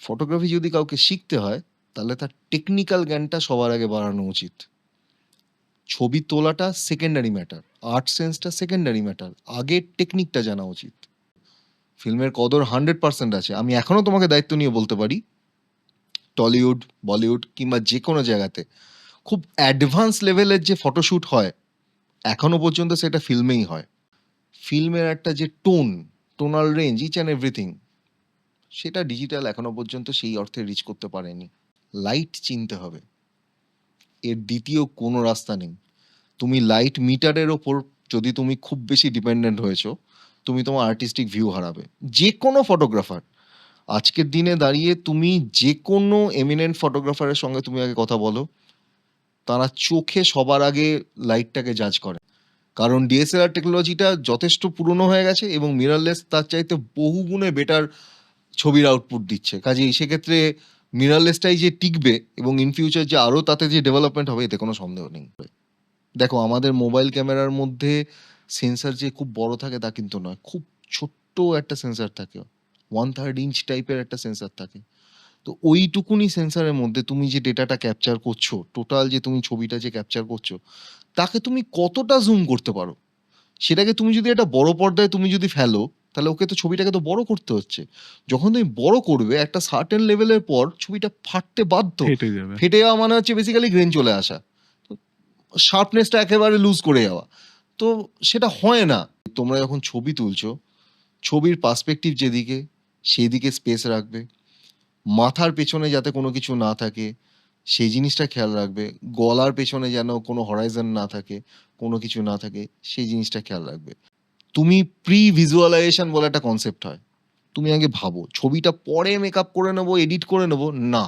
Photography যদি কাউকে শিখতে হয়, তাহলে তার টেকনিক্যাল জ্ঞানটা সবার আগে বাড়ানো উচিত। ছবি তোলাটা সেকেন্ডারি ম্যাটার আর্ট সেন্সটা সেকেন্ডারি ম্যাটার আগে টেকনিকটা জানা উচিত। ফিল্মের কদর হান্ড্রেড পার্সেন্ট আছে। আমি এখনও তোমাকে দায়িত্ব নিয়ে বলতে পারি, টলিউড, বলিউড কিংবা যে কোনো জায়গাতে খুব অ্যাডভান্স লেভেলের যে ফটোশ্যুট হয় এখনও পর্যন্ত সেটা ফিল্মেই হয়। ফিল্মের একটা যে tone tonal range each and everything সেটা ডিজিটাল এখনও পর্যন্ত সেই অর্থে রিচ করতে পারেনি। লাইট চিনতে হবে। এর দ্বিতীয় কোনো রাস্তা নেই। তুমি লাইট মিটারের ওপর যদি তুমি খুব বেশি ডিপেন্ডেন্ট হয়েছো, তুমি তোমার আর্টিস্টিক ভিউ হারাবে। যে কোনো ফটোগ্রাফার আজকের দিনে দাঁড়িয়ে তুমি যে কোনো এমিনেন্ট ফটোগ্রাফারের সঙ্গে তুমি আগে কথা বলো, তারা চোখে সবার আগে লাইটটাকে জাজ করে। কারণ ডিএসএলআর টেকনোলজিটা যথেষ্ট পুরনো হয়ে গেছে এবং মিরারলেস তার চাইতে বহু গুণে বেটার ছবির আউটপুট দিচ্ছে। কাজেই সেক্ষেত্রে মিরারলেসটাই যে টিকবে এবং ইন ফিউচার যে আরও তাতে যে ডেভেলপমেন্ট হবে, এতে কোনো সন্দেহ নেই। দেখো, আমাদের মোবাইল ক্যামেরার মধ্যে সেন্সার যে খুব বড় থাকে তা কিন্তু নয়, খুব ছোট্ট একটা সেন্সার থাকে। ওয়ান থার্ড ইঞ্চ টাইপের একটা সেন্সার থাকে। তো ওইটুকুনি সেন্সারের মধ্যে তুমি যে ডেটাটা ক্যাপচার করছ টোটাল যে তুমি ছবিটা যে ক্যাপচার করছ, তাকে তুমি কতটা জুম করতে পারো? সেটাকে তুমি যদি একটা বড় পর্দায় তুমি যদি ফেলো তাহলে ওকে তো ছবিটাকে তো বড় করতে হচ্ছে। যখন তুমি বড় করবে একটা সার্টেন লেভেলের পর ছবিটা ফাটতে বাধ্য। ফেটে যাওয়া মানে হচ্ছে বেসিক্যালি গ্রেন চলে আসা। শার্পনেসটা একেবারে লুজ করে যাওয়া। তো সেটা হয় না। তোমরা যখন ছবি তুলছো ছবির পার্সপেক্টিভ যেদিকে সেই দিকে স্পেস রাখবে। মাথার পেছনে যাতে কোনো কিছু না থাকে সেই জিনিসটা খেয়াল রাখবে। গলার পেছনে যেন কোনো হরাইজন না থাকে কোনো কিছু না থাকে সেই জিনিসটা খেয়াল রাখবে। তুমি প্রি ভিজুয়ালাইজেশন বলে একটা কনসেপ্ট হয়। তুমি আগে ভাবো, ছবিটা পরে মেকআপ করে নেব এডিট করে নেব, না।